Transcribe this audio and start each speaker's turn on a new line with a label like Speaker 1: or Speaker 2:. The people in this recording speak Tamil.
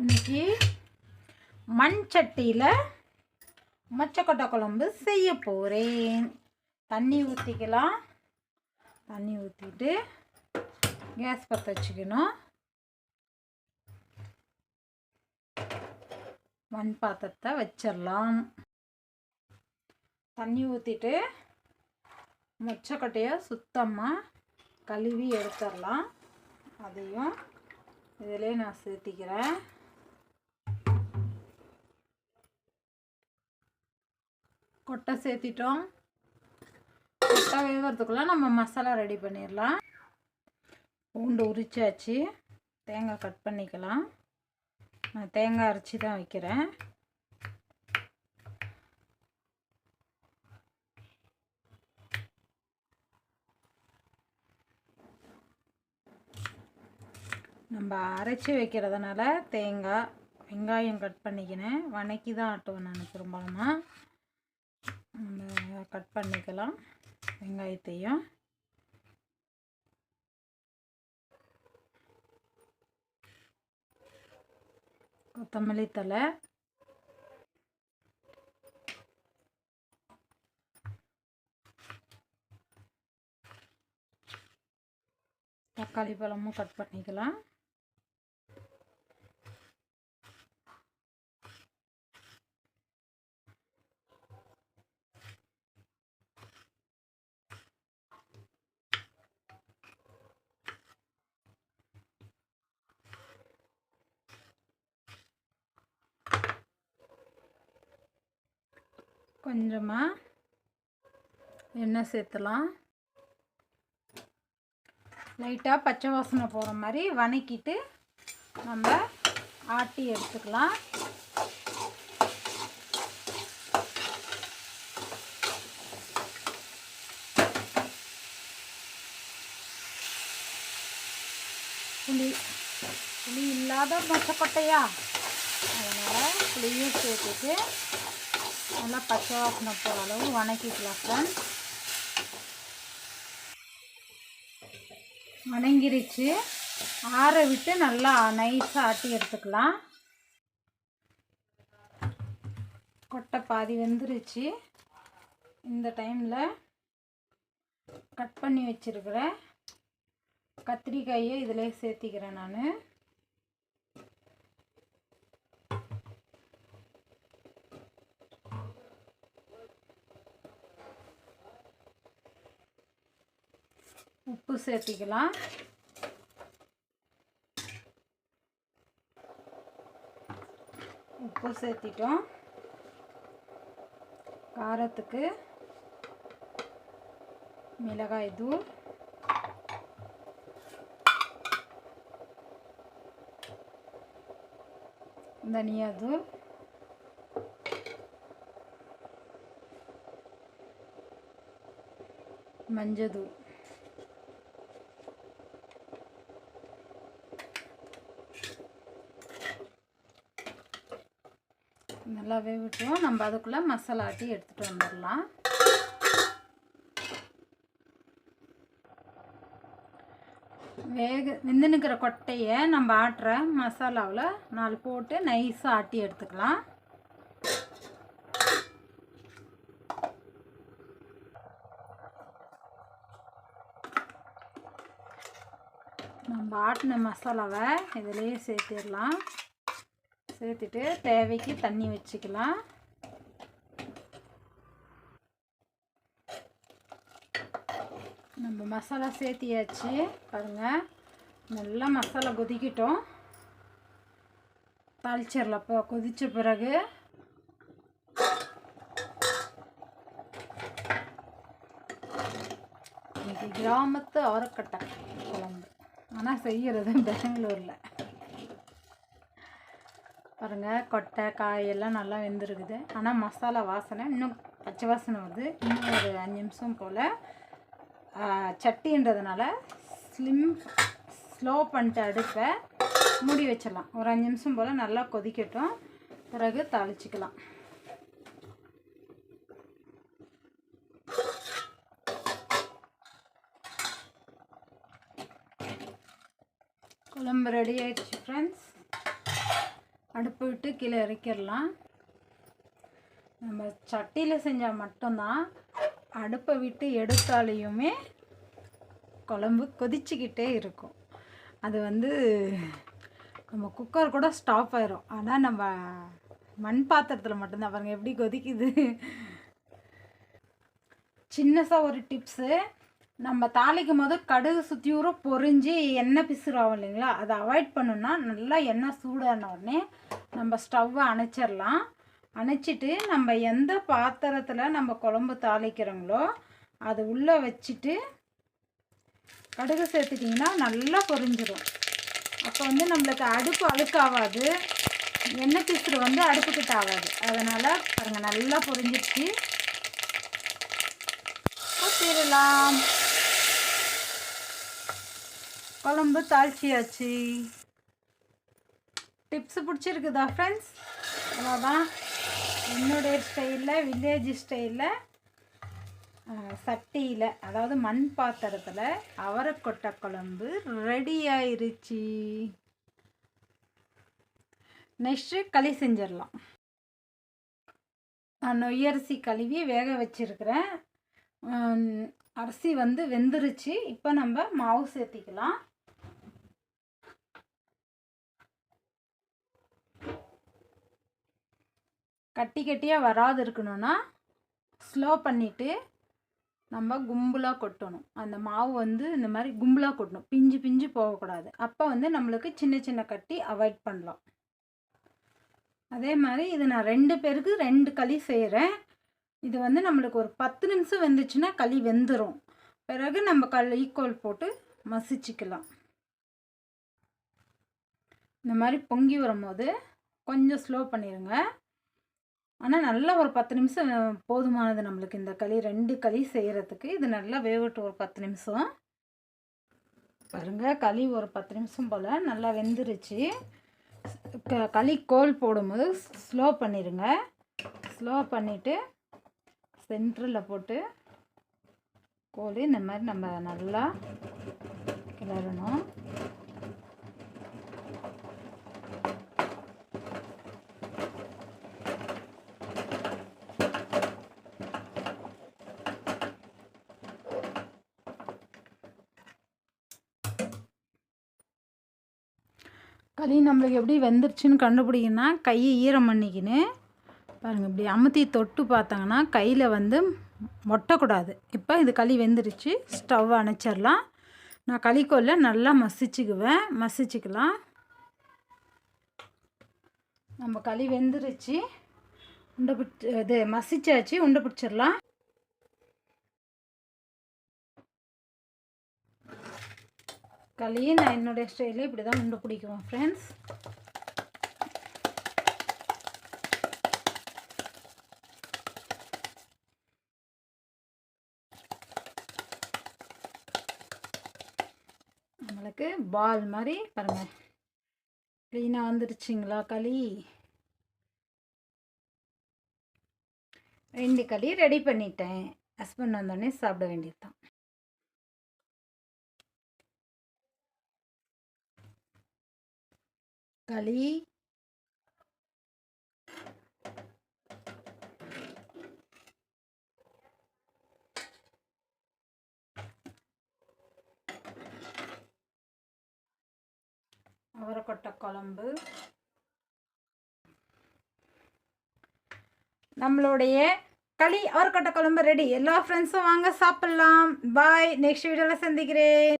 Speaker 1: இன்றைக்கி மண் சட்டியில் மொச்சக்கொட்டை குழம்பு செய்ய போகிறேன் தண்ணி ஊற்றிக்கலாம் தண்ணி ஊற்றிட்டு கேஸ் பற்ற வச்சுக்கணும். மண் பாத்திரத்தை வச்சிடலாம். தண்ணி ஊற்றிட்டு மொச்சக்கொட்டையை சுத்தமாக கழுவி எடுத்துடலாம். அதையும் இதிலே நான் சேர்த்திக்கிறேன். முட்டை சேர்த்திட்டோம். முட்டை வேகிறதுக்குள்ளே நம்ம மசாலா ரெடி பண்ணிடலாம் பூண்டு உரிச்சாச்சு. தேங்காய் கட் பண்ணிக்கலாம். நான் தேங்காய் அரைச்சி தான் வைக்கிறேன். நம்ம அரைச்சி வைக்கிறதுனால தேங்காய் வெங்காயம் கட் பண்ணிக்கினேன். வணக்கி தான் ஆட்டுவேன் நான் பெரும்பாலுமா. கட் பண்ணிக்கலாம் வெங்காயத்தையும். கொத்தமல்லி தலை தக்காளி பழமும் கட் பண்ணிக்கலாம். கொஞ்சமாக எண்ணெய் சேர்த்துலாம். லைட்டாக பச்சை வாசனை போகிற மாதிரி வணக்கிட்டு நம்ம ஆட்டி எடுத்துக்கலாம். புளி புளி இல்லாத மொச்சக்கொட்டையா அதனால் புளியும் சேர்த்துட்டு நல்லா பச்சை வாசனை போகிற அளவு வணக்கிக்கலாம் ஃப்ரெண்ட்ஸ் வணங்கிருச்சு. ஆற விட்டு நல்லா நைஸாக ஆட்டி எடுத்துக்கலாம். கொட்டை பாதி வெந்துருச்சு. இந்த டைமில் கட் பண்ணி வச்சுருக்கிற கத்திரிக்காயை இதில் சேர்த்திக்கிறேன் நான். உப்பு சேர்த்திக்கலாம். உப்பு சேர்த்திட்டோம். காரத்துக்கு மிளகாய் தூள். தனியா தூள். மஞ்சள் தூள். நல்லா விட்டுரும் நம்ம அதுக்குள்ளே மசாலா ஆட்டி எடுத்துகிட்டு வந்துடலாம். வேக நின்றுனுக்கிற கொட்டையை நம்ம ஆட்டுற மசாலாவில் நாலு போட்டு நைஸாக ஆட்டி எடுத்துக்கலாம். நம்ம ஆட்டின மசாலாவை இதிலேயே சேர்த்திடலாம். சேர்த்துட்டு தேவைக்கு தண்ணி வச்சுக்கலாம். நம்ம மசாலா சேர்த்தியாச்சு பாருங்கள் நல்லா மசாலா கொதிக்கிட்டோம். தாளிச்சிடலாம். இப்போ கொதித்த பிறகு இன்னைக்கு கிராமத்து அறக்கட்டை குழம்பு. ஆனால் செய்கிறது பெங்களூரில். பாருங்கள் கொட்டை காயெல்லாம் நல்லா வெந்திருக்குது. ஆனால் மசாலா வாசனை இன்னும் பச்சை வாசனை வருது. இன்னும் ஒரு அஞ்சு நிமிஷம் போல் சட்டின்றதுனால ஸ்லிம் ஸ்லோ பண்ணிட்டு அடுப்பை மூடி வச்சிடலாம். ஒரு அஞ்சு நிமிஷம் போல் நல்லா கொதிக்கட்டும். பிறகு தாளிச்சிக்கலாம். குழம்பு ரெடி ஆயிடுச்சு ஃப்ரெண்ட்ஸ் அடுப்பு விட்டு கீழே இறக்கிடலாம். நம்ம சட்டியில் செஞ்சால் மட்டும்தான் அடுப்பை விட்டு எடுத்தாலையுமே குழம்பு கொதிச்சுக்கிட்டே இருக்கும். அது வந்து நம்ம குக்கர் கூட ஸ்டாப் ஆயிரும். ஆனால் நம்ம மண் பாத்திரத்தில் மட்டும்தான் பாருங்கள் எப்படி கொதிக்குது. சின்னசாக ஒரு டிப்ஸு. நம்ம தாளிக்கும் போது கடுகு சுற்றியூரம் பொரிஞ்சு எண்ணெய் பிசுறாகும் இல்லைங்களா? அதை அவாய்ட் பண்ணணும்னா நல்லா எண்ணெய் சூடான உடனே நம்ம ஸ்டவ்வை அணைச்சிடலாம். அணைச்சிட்டு நம்ம எந்த பாத்திரத்தில் நம்ம குழம்பு தாளிக்கிறோங்களோ அது உள்ளே வச்சுட்டு கடுகு சேர்த்துட்டிங்கன்னா நல்லா பொரிஞ்சிடும் அப்போ வந்து நம்மளுக்கு அடுப்பு அழுக்காகாது. எண்ணெய் பிசுறு வந்து அடுப்புக்கிட்ட ஆகாது. அதனால் பாருங்கள் நல்லா பொரிஞ்சிடுச்சு ஊற்றிடலாம் குழம்பு தாளிச்சியாச்சு. டிப்ஸ் பிடிச்சிருக்குதா ஃப்ரெண்ட்ஸ் அவ்வளோதான் என்னுடைய ஸ்டைலில் வில்லேஜ் ஸ்டைலில் சட்டியில் அதாவது மண் பாத்திரத்தில் அவரைக்கொட்டை குழம்பு ரெடி ஆயிருச்சு. நெக்ஸ்ட்டு களி செஞ்சிடலாம். நான் நொய்யரிசி கழுவி வேக வச்சுருக்கிறேன். அரிசி வந்து வெந்துருச்சு. இப்போ நம்ம மாவு சேர்த்திக்கலாம். கட்டி கட்டியாக வராது இருக்கணும்னா ஸ்லோ பண்ணிவிட்டு நம்ம கும்பலாக கொட்டணும். அந்த மாவு வந்து இந்த மாதிரி கும்பலாக கொட்டணும். பிஞ்சு பிஞ்சு போகக்கூடாது. அப்போ வந்து நம்மளுக்கு சின்ன சின்ன கட்டி அவாய்ட் பண்ணலாம். அதே மாதிரி இது நான் ரெண்டு பேருக்கு ரெண்டு களி செய்கிறேன் இது வந்து நம்மளுக்கு ஒரு பத்து நிமிஷம் வெந்துச்சுன்னா களி வெந்துடும் பிறகு நம்ம கல் ஈக்குவல் போட்டு மசிச்சுக்கலாம். இந்த மாதிரி பொங்கி வரும்போது கொஞ்சம் ஸ்லோ பண்ணிடுங்க ஆனால் நல்லா ஒரு பத்து நிமிஷம் போதுமானது நம்மளுக்கு இந்த களி ரெண்டு களி செய்கிறதுக்கு இது நல்லா வேகட்டும் ஒரு பத்து நிமிஷம். பாருங்கள் களி ஒரு பத்து நிமிஷம் போல் நல்லா வெந்துருச்சு. க களி கோல் போடும்போது ஸ்லோ பண்ணிடுங்க ஸ்லோ பண்ணிவிட்டு சென்டரில் போட்டு கோல் இந்த மாதிரி நம்ம நல்லா கிளறணும். களி நம்மளுக்கு எப்படி வெந்துருச்சுன்னு கண்டுபிடிக்கணும்னா கையை ஈரம் பண்ணிக்கின்னு பாருங்கள் இப்படி அமுத்தி தொட்டு பார்த்தாங்கன்னா கையில் வந்து மொட்டக்கூடாது. இப்போ இது களி வெந்துருச்சு ஸ்டவ் அணைச்சிடலாம். நான் களிக்கோல்ல நல்லா மசிச்சுக்குவேன். மசிச்சுக்கலாம். நம்ம களி வெந்துருச்சு. உண்டை பிடிச்சி இது மசிச்சாச்சு உண்டை பிடிச்சிடலாம். களியை நான் என்னுடைய ஸ்டைலில் இப்படி தான் உண்டு பிடிக்குவேன் ஃப்ரெண்ட்ஸ் நம்மளுக்கு பால் மாதிரி பாருங்கள் க்ளீனாக வந்துருச்சுங்களா களி? ரெண்டு களி ரெடி பண்ணிட்டேன். ஹஸ்பண்ட் வந்தோடனே சாப்பிட வேண்டியது தான் களி. அவரைக்கொட்டை குழம்பு. நம்மளுடைய களி அவரைக்கொட்டை குழம்பு ரெடி எல்லா ஃப்ரெண்ட்ஸும் வாங்க சாப்பிட்லாம். பாய் நெக்ஸ்ட் வீடியோவில் சந்திக்கிறேன்.